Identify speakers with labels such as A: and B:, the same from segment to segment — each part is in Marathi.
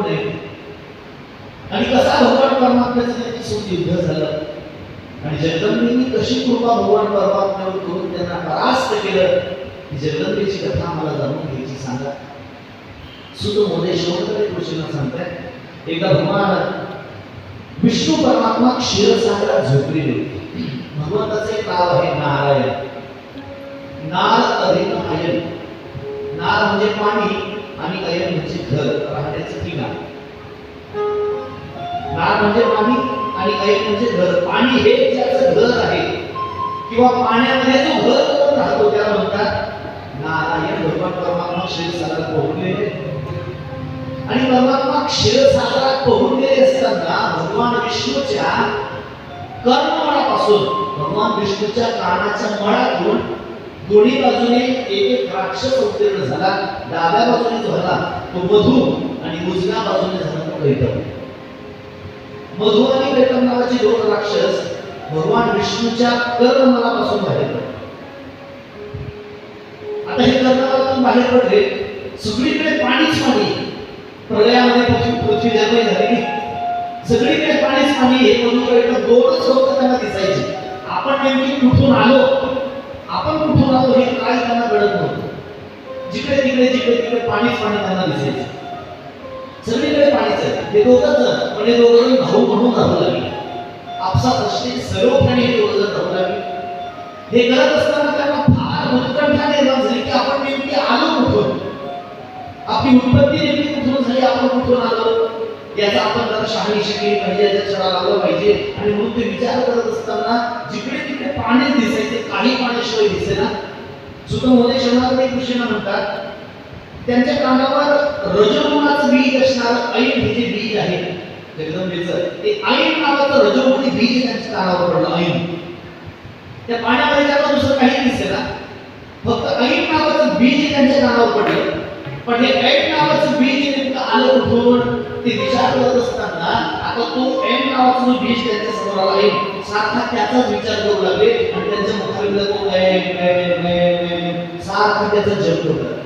A: कोण आहे? आणि कसा भगवान परमात्म्याचं त्यांच्यासोबत युद्ध झालं? आणि जगदंबेने कशी कृपा भगवान परमात्म्यावर करून त्यांना परास्त केलं? जगदंबेची कथा आम्हाला जाणून घ्यायची सांगा. सुत मोदे शोधकडे कृष्ण सांगताय एकदा भगवान विष्णू परमात्मा क्षीरसागरात झोपलेले होते. भगवंताचे नाव आहे नारायण. नार अधिक अयन नार म्हणजे पाणी. आणि अयन म्हणजे घर राहण्याचे ठिकाण नार म्हणजे पाणी आणि अयन म्हणजे घर. पाणी हे ज्याचं घर आहे किंवा पाण्यामध्ये जो घर करून राहतो त्याला म्हणतात नारायण. भगवान परमात्मा क्षीर सागरात पोहोचलेले आणि परमात्मा क्षीर सागरात पोहोचलेले असताना भगवान विष्णूच्या कर्णमळापासून भगवान विष्णूच्या कानाच्या मळातून दोन्ही बाजूने एक एक राक्षस उत्तीर्ण झाला डाव्या बाजूने जो झाला तो मधु आणि उजव्या बाजूने झाला तो कैतव मधु आणि कैतव नावाचे दोन राक्षस भगवान विष्णूच्या कर्णमालापासून बाहेर पडले. आता हे कर्णमालातून बाहेर पडले सगळीकडे पाणीच पाणी प्रलयामध्ये पृथ्वी पृथ्वी निर्माण झालेली सगळीकडे पाणीच पाणी हे मधुकडे दोनच लोक त्यांना दिसायचे. आपण नेमकी कुठून आलो? आपण कुठून आलो हे काय त्यांना कळत नव्हतं. जिकडे तिकडे जिकडे तिकडे पाणीच पाणी त्यांना दिसायचं. सगळीकडे पाणीच आहे. हे दोघच जण पण हे दोघं जण भाऊ म्हणून राहू लागले. आपसात असले सर्व प्राणी हे दोघं जण राहू लागले. हे करत असताना त्यांना फार उत्कंठा निर्माण झाली की आपण नेमकी आलो कुठून? आपली उत्पत्ती नेमकी कुठून झाली? आपण कुठून आलो? याचा आपण जरा शहानिशी केली पाहिजे याच्या चढा लागला पाहिजे आणि म्हणून ते विचार करत असताना जिकडे तिकडे पाणीच दिसायचे काही पाण्याशिवाय दिसेना सुद्धा मोदे शहरामध्ये कृष्ण म्हणतात त्यांच्या कानावर रजोगुणाच बीज असणारं ऐन हे जे बीज आहे. जगदंबेचं ते ऐन नावाचं रजोगुणी बीज त्यांच्या कानावर पडलं ऐन. त्या पाण्यामध्ये त्यांना दुसरं काही दिसेना फक्त ऐन नावाचं बीज त्यांच्या कानावर पडलं. पण हे ऐन नावाचं बीज नेमकं आलं कुठून? ते विचार करत असताना आता तो एम नावाचा जो बीज त्यांच्यासमोर आला आहे. सारखा त्याचाच विचार करू लागले आणि त्यांच्या मुखाविला तो एम सारखा त्याचा जप होता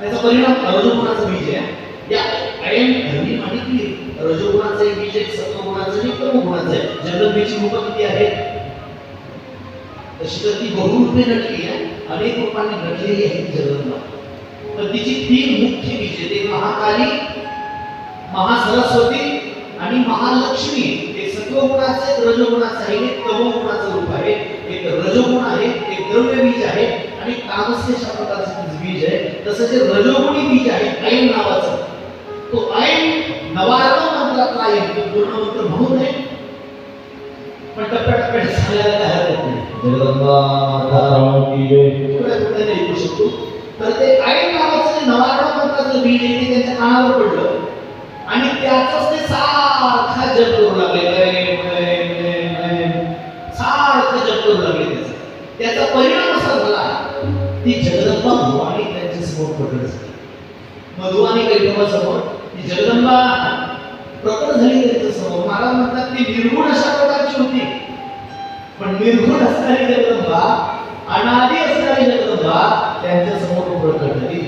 A: त्याचा परिणाम रजोगुणाचा बीज आहे. या एम धर्मी माहिती रजोगुणाचं एक बीज आहे सत्वगुणाचं आणि तमोगुणाचं आहे. जगदंबेची मुख किती आहे? तशी तर ती बहुरूपे नटली आहे. अनेक रूपांनी नटलेली आहे ती तर तिची तीन मुख्य बीज आहेत एक महाकाली महासरस्वती आणि महालक्ष्मी एक सत्वगुणाचं एक रजोगुणाचं आहे एक तमोगुणाचं रूप आहे. एक रजोगुण आहे एक द्रव्य बीज आहे आणि तामस्य अशा प्रकारचं बीज आहे तसं जे रजोगुणी बीज आहे ऐन नावाचं. तो ऐन नवारण मंत्रातला आहे तो पूर्ण मंत्र म्हणून आहे. पण टप्प्याटप्प्याने सांगायला काय हरकत नाही. ऐकू शकतो. तर ते ऐन नावाचं नवारण मंत्राचं बीज आहे ते त्यांच्या कानावर पडलं. आणि त्याचाच ते सारखा जप करू लागले सारखं जप करू लागले त्याचा. परिणाम असा झाला ती जगदंबा भवानी त्यांच्यासमोर प्रकट झाली. मधु आणि कैटवासमोर ती जगदंबा प्रकट झाली त्यांच्यासमोर. मला म्हणतात ती निर्गुण अशा प्रकारची होती. पण निर्गुण असणारी जगदंबा अनादी असणारी जगदंबा त्यांच्यासमोर प्रकट झाली.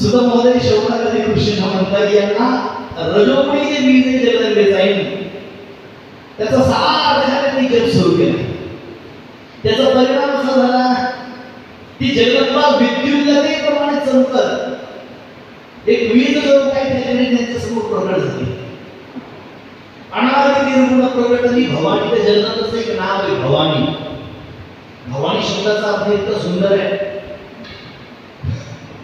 A: सुद्धा महोदय शौकामध्ये कृष्ण म्हणतात यांना रजोमणी जे बीज जन्मले जाईल त्याचा सारा त्यांनी जग सुरू केला. त्याचा परिणाम असा झाला ती जगदंबा विद्युतप्रमाणे चमकत एक वीज जो काय त्याच्याने त्यांच्यासमोर प्रकट झाली. अनादी निर्गुण झाली. भवानी त्या जन्मातच एक नाव आहे भवानी. भवानी शब्दाचा अर्थ इतका सुंदर आहे.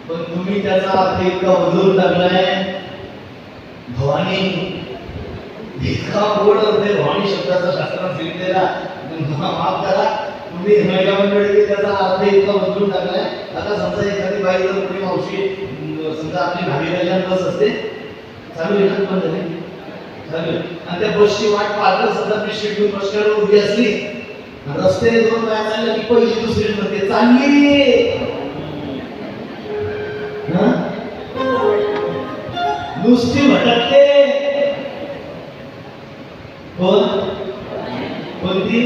A: पण तुम्ही त्याचा अर्थ इतका बदलून टाकलाय भवानी इतका गोड अर्थ भवानी शब्दाचा शास्त्रात सांगितलेला. तुम्हाला माफ करा तुम्ही महिला मंडळी त्याचा अर्थ इतका उजळून टाकलाय आता समजा एखादी बाई जर कोणी मावशी समजा आपली भावी कल्याण बस असते चालू आहे ना बंद झाली? चालू आणि त्या बसची वाट पाहत समजा मी शेड्यूल बस स्टँडवर उभी असली रस्ते रस्त्याने दोन बाया चालल्या की पहिली दुसरी म्हणते चालली! नुसती भटकते. कोण? कोणती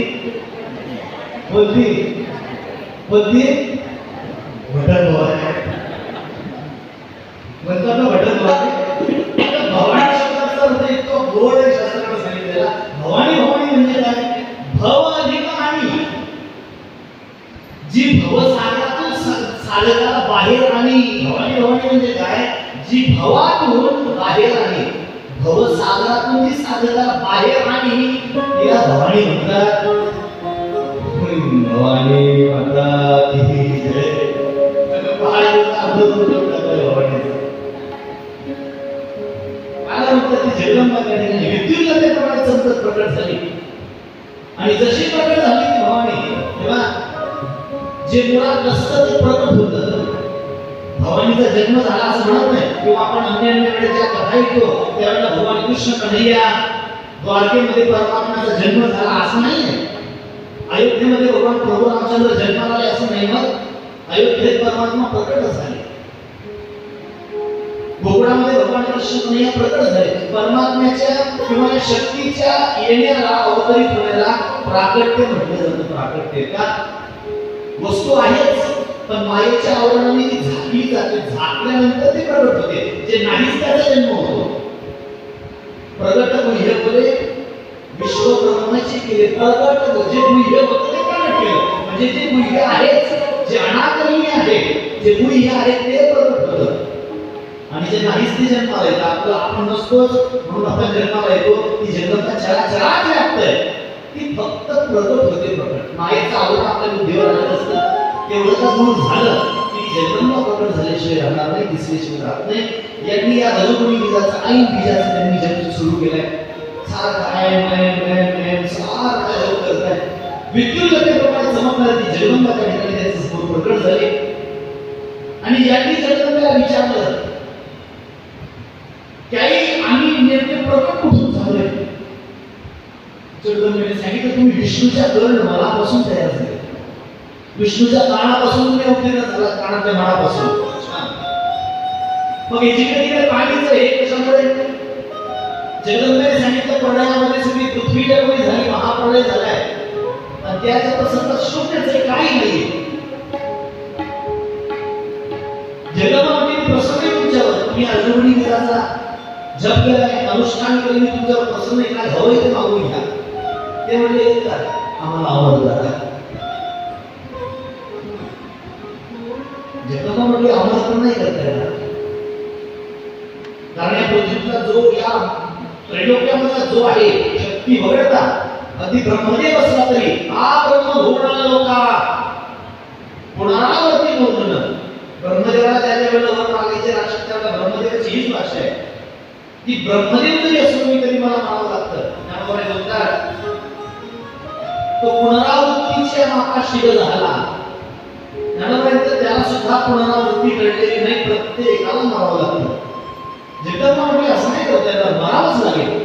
A: कोणती कोणती भटक म्हणतात ना भटक भवानी शब्दाचा अर्थ म्हणजे इतका गोड आहे शास्त्राने सांगितलेला. भवानी भवानी म्हणजे काय? भव अधिक आणि जी भव सागरातून सागराला बाहेर आणि भवानी भवानी म्हणजे काय? जी भवातून बाहेर आहे भव सागरातून जी सागराला बाहेर आली तिला भवानी म्हणतात. भवानी म्हणतात. प्रकट झाली. आणि जशी प्रकट झाली भवानी तेव्हा जे मुळात नसतं ते प्रकट होतं भवानीचा जन्म झाला असं म्हणत नाही. किंवा आपण अन्य अन्य ज्या कथा ऐकतो त्यावेळेला भगवान कृष्ण कन्हैया द्वारकेमध्ये परमात्म्याचा जन्म झाला असं नाही आहे अयोध्येमध्ये भगवान प्रभू रामचंद्र जन्माला आले असं नाही मग अयोध्येत परमात्मा प्रकट झाले. गोकुळामध्ये भगवान कृष्ण कन्हैया प्रकट झाले. परमात्म्याच्या किंवा शक्तीच्या येण्याला अवतरित होण्याला प्राकट्य म्हटलं जातं. प्राकट्य का? वस्तू आहेच. पण मायेच्या आवरणाने ती झाकली जाते. झाकल्यानंतर ते प्रगट होते. जे नाहीच त्याचा जन्म होतो. प्रगट गुह्य बोले विश्व केले प्रगट म्हणजे जे गुह्य होतं ते प्रगट केलं? म्हणजे जे गुह्य आहेच जे अनाकरणीय आहे जे गुह्य आहे ते प्रगट होतं. आणि जे नाहीच ते जन्माला येतं आपलं आपण नसतोच म्हणून आपण जन्माला येतो. ती जन्मता चरा चराच लागतंय. ती फक्त प्रगट होते प्रगट. मायेचा आवरण आपल्या बुद्धीवर आलं असतं तेवढं का दूर झालं. की जन्म प्रकट झाल्याशिवाय राहणार नाही दिसल्याशिवाय राहत नाही. यांनी या रजोगुणी बीजाचा ऐन बीजाचा त्यांनी जन्म सुरू केलाय. सारखं ऐन ऐन ऐन ऐन सारखं जप करताय विद्युल्लतेप्रमाणे चमकणारी ती जगदंबा त्या ठिकाणी त्याचे समोर प्रकट झाले. आणि यांनी जगदंबाला विचारलं त्याही आम्ही नेमके प्रकट कुठून झालोय? जगदंबेने सांगितलं तुम्ही विष्णूच्या कर्ण मलापासून तयार झाले. विष्णूच्या कानापासून तुम्ही अवतीर्ण झाला कानाच्या माळापासून मग एकीकडे तिकडे पाणीच हे कशामुळे जगदंबेने सांगितलं प्रलयामध्ये सगळी पृथ्वी जगमय झाली महाप्रलय झालाय. आणि त्याच्या प्रसंगात शून्यच काही नाही. जगदंबा म्हणजे प्रसन्न आहे तुमच्यावर तुम्ही अजूनही घराचा जप केलाय अनुष्ठान केलं मी तुमच्यावर प्रसन्न आहे काय हवंय ते मागून घ्या. ते म्हणजे आम्हाला आवडलं. जगदंबा म्हणजे आवाज पण नाही करता येणार. कारण या पृथ्वीचा जो या त्रैलोक्यामधला जो आहे शक्ती वगळता अगदी ब्रह्मदेव असला तरी हा ब्रह्म घोडाला लोका पुनरावरती नोंदणं ब्रह्मदेवाला त्याच्या वेळेला वर मागायचे राक्षस त्याला ब्रह्मदेवाची हीच भाषा आहे. की ब्रह्मदेव जरी असलो मी तरी मला मानावं लागतं. त्यामुळे बोलतात तो पुनरावृत्तीच्या मागा शिर झाला. ज्ञानोबांचं त्याला सुद्धा पुनरावृत्ती घडलेली नाही प्रत्येकाला मरावं लागतं. जगदंबा म्हणजे असं नाही करता त्याला मरावंच लागेल.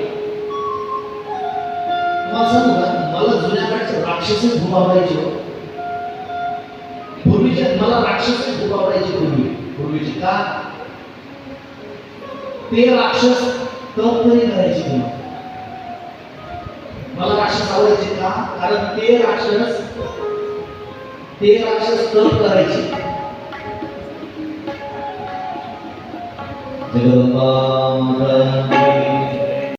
A: तुम्हाला सांगू का? मला जुन्याकडचे राक्षसी राक्षसच हो. पूर्वीचे मला राक्षसी खूप पूर्वी पूर्वीचे. का? ते राक्षस तप तरी करायचे तुम्हाला. मला राक्षस आवडायचे का? कारण ते राक्षस ते राक्षस तप करायचे जगदंबा माता